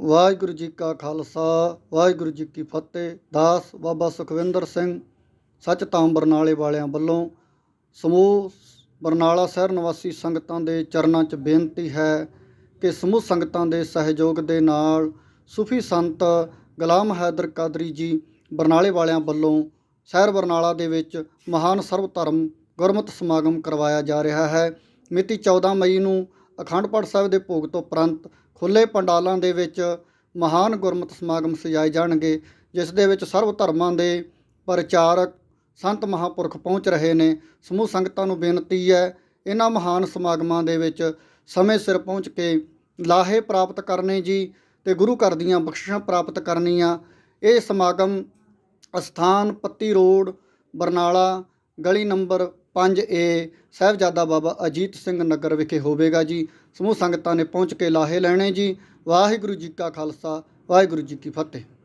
ਵਾਹਿਗੁਰੂ ਜੀ ਕਾ ਖਾਲਸਾ, ਵਾਹਿਗੁਰੂ ਜੀ ਕੀ ਫਤਿਹ। ਦਾਸ ਬਾਬਾ ਸੁਖਵਿੰਦਰ ਸਿੰਘ, ਸੱਚ ਸੱਚਤਾਮ ਬਰਨਾਲੇ ਵਾਲਿਆਂ ਵੱਲੋਂ ਸਮੂਹ ਬਰਨਾਲਾ ਸ਼ਹਿਰ ਨਿਵਾਸੀ ਸੰਗਤਾਂ ਦੇ ਚਰਨਾਂ 'ਚ ਬੇਨਤੀ ਹੈ ਕਿ ਸਮੂਹ ਸੰਗਤਾਂ ਦੇ ਸਹਿਯੋਗ ਦੇ ਨਾਲ ਸੂਫੀ ਸੰਤ ਗੁਲਾਮ ਹੈਦਰ ਕਾਦਰੀ ਜੀ ਬਰਨਾਲੇ ਵਾਲਿਆਂ ਵੱਲੋਂ ਸ਼ਹਿਰ ਬਰਨਾਲਾ ਦੇ ਵਿੱਚ ਮਹਾਨ ਸਰਵ ਧਰਮ ਗੁਰਮਤਿ ਸਮਾਗਮ ਕਰਵਾਇਆ ਜਾ ਰਿਹਾ ਹੈ। ਮਿਤੀ 14 ਮਈ ਨੂੰ ਅਖੰਡ ਪਾਠ ਸਾਹਿਬ ਦੇ ਭੋਗ ਤੋਂ ਉਪਰੰਤ ਖੁੱਲੇ ਪੰਡਾਲਾਂ ਦੇ ਵਿੱਚ ਮਹਾਨ ਗੁਰਮਤਿ ਸਮਾਗਮ ਸਜਾਏ ਜਾਣਗੇ, ਜਿਸ ਦੇ ਵਿੱਚ ਸਰਵ ਧਰਮਾਂ ਦੇ ਪ੍ਰਚਾਰਕ ਸੰਤ ਮਹਾਪੁਰਖ ਪਹੁੰਚ ਰਹੇ ਨੇ। ਸਮੂਹ ਸੰਗਤਾਂ ਨੂੰ ਬੇਨਤੀ ਹੈ, ਇਹਨਾਂ ਮਹਾਨ ਸਮਾਗਮਾਂ ਦੇ ਵਿੱਚ ਸਮੇਂ ਸਿਰ ਪਹੁੰਚ ਕੇ ਲਾਹੇ ਪ੍ਰਾਪਤ ਕਰਨੇ ਜੀ ਤੇ ਗੁਰੂ ਘਰ ਦੀਆਂ ਬਖਸ਼ਿਸ਼ਾਂ ਪ੍ਰਾਪਤ ਕਰਨੀਆਂ। ਇਹ ਸਮਾਗਮ ਅਸਥਾਨ ਪੱਤੀ ਰੋਡ, ਬਰਨਾਲਾ, ਗਲੀ ਨੰਬਰ 5A ਸਾਹਿਬਜ਼ਾਦਾ ਬਾਬਾ ਅਜੀਤ ਸਿੰਘ ਨਗਰ ਵਿਖੇ ਹੋਵੇਗਾ ਜੀ। ਸਮੂਹ ਸੰਗਤਾਂ ਨੇ ਪਹੁੰਚ ਕੇ ਲਾਹੇ ਲੈਣੇ ਜੀ। ਵਾਹਿਗੁਰੂ ਜੀ ਕਾ ਖਾਲਸਾ, ਵਾਹਿਗੁਰੂ ਜੀ ਕੀ ਫਤਿਹ।